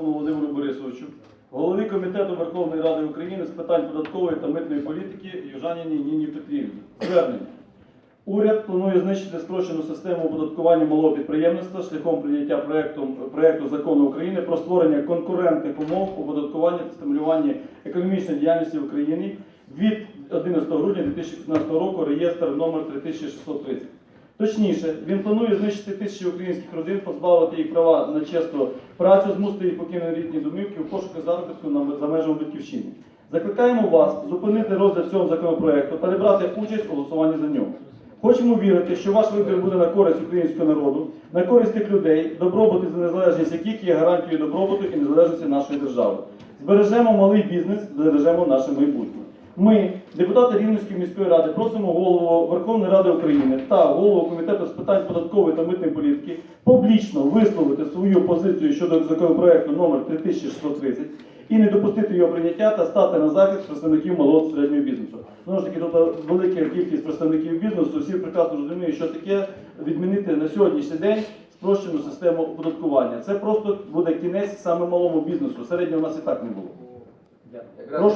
Висоцькому Володимиру Борисовичу, голові Комітету Верховної Ради України з питань податкової та митної політики Южаніні Ніні Петрівні. Звернення. Уряд планує знищити спрощену систему оподаткування малого підприємництва шляхом прийняття проекту, проекту закону України про створення конкурентних умов оподаткування та стимулювання економічної діяльності в Україні від 11 грудня 2015 року реєстр номер 3630. Точніше, він планує знищити тисячі українських родин, позбавити їх права на чесну працю, змусити їх покинути рідні домівки у пошуку заробітку за межами батьківщини. Закликаємо вас зупинити розгляд цього законопроекту та не брати участь у голосуванні за нього. Хочемо вірити, що ваш вибір буде на користь українського народу, на користь тих людей, добробут і незалежність яких є гарантією добробуту і незалежності нашої держави. Збережемо малий бізнес, збережемо наше майбутнє. Ми, депутати Рівненської міської ради, просимо голову Верховної Ради України та голову комітету з питань податкової та митної політики публічно висловити свою позицію щодо законопроекту номер 3630 і не допустити його прийняття та стати на захист представників малого середнього бізнесу. Знову ж таки, тут велика кількість представників бізнесу, всі прекрасно розуміють, що таке відмінити на сьогоднішній день спрощену систему оподаткування. Це просто буде кінець саме малому бізнесу. Середнього у нас і так не було.